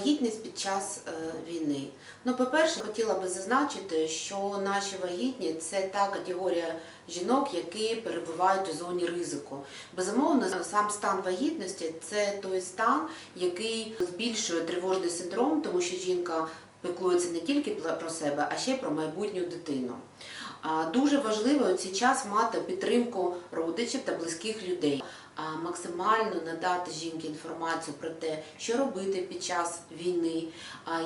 Вагітність під час е, війни. Ну, по-перше, хотіла би зазначити, що наші вагітні це та категорія жінок, які перебувають у зоні ризику. Безумовно, сам стан вагітності це той стан, який збільшує тривожний синдром, тому що жінка піклується не тільки про себе, а ще й про майбутню дитину. Дуже важливо у цей час мати підтримку родичів та близьких людей. Максимально надати жінці інформацію про те, що робити під час війни,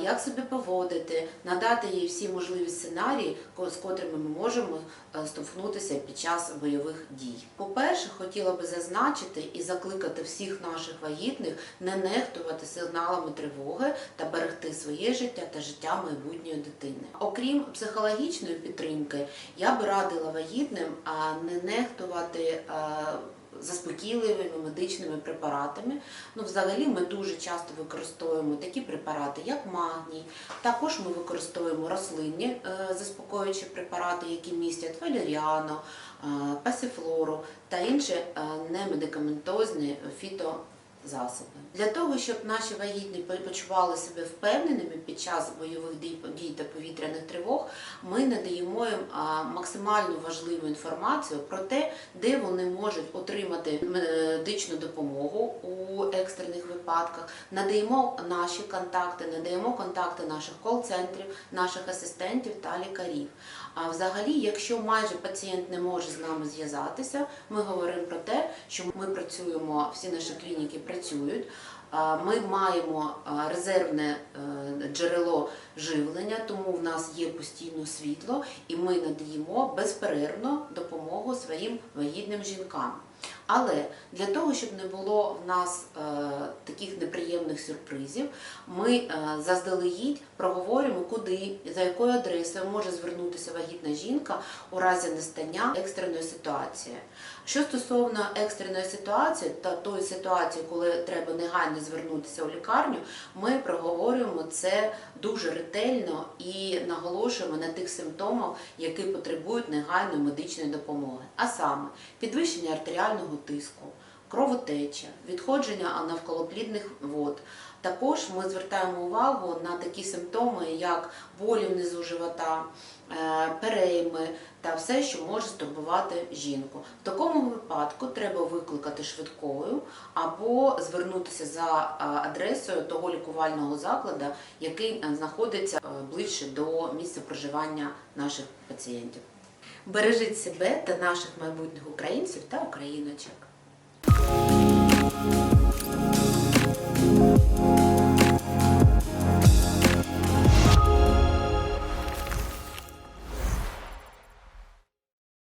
як себе поводити, надати їй всі можливі сценарії, з котрими ми можемо е, стовхнутися під час бойових дій. По-перше, хотіла би зазначити і закликати всіх наших вагітних не нехтувати сигналами тривоги та берегти своє життя та життя майбутньої дитини. Окрім психологічної підтримки, я би радила вагітним не нехтувати. Заспокійливими медичними препаратами. Ну, взагалі, ми дуже часто використовуємо такі препарати, як магній. Також ми використовуємо рослинні е, заспокоюючі препарати, які містять валеріано, е, пасифлору та інші е, немедикаментозні фітозасоби. Для того, щоб наші вагітні почували себе впевненими під час бойових дій та повітряних тривог, ми надаємо їм максимально важливу інформацію про те, де вони можуть отримати медичну допомогу у екстрених випадках. Надаємо наші контакти, надаємо контакти наших кол-центрів, наших асистентів та лікарів. А взагалі, якщо майже пацієнт не може з нами зв'язатися, ми говоримо про те, що ми працюємо, всі наші клініки працюють. Ми маємо резервне е, джерело живлення, тому в нас є постійно світло, і ми надаємо безперервно допомогу своїм вагітним жінкам. Але для того, щоб не було в нас е, таких неприємних сюрпризів, ми е, заздалегідь проговоримо, куди, за якою адресою може звернутися вагітна жінка у разі настання екстреної ситуації. Що стосовно екстреної ситуації та тої ситуації, коли треба негайно звернутися у лікарню, ми проговорюємо це дуже ретельно і наголошуємо на тих симптомах, які потребують негайної медичної допомоги, а саме підвищення артеріального тиску, кровотеча, відходження навколоплідних вод. Також ми звертаємо увагу на такі симптоми, як болі внизу живота, е, перейми та все, що може стурбувати жінку. В такому випадку треба викликати швидкою або звернутися за е, адресою того лікувального закладу, який е, знаходиться ближче до місця проживання наших пацієнтів. Бережіть себе та наших майбутніх українців та україночок.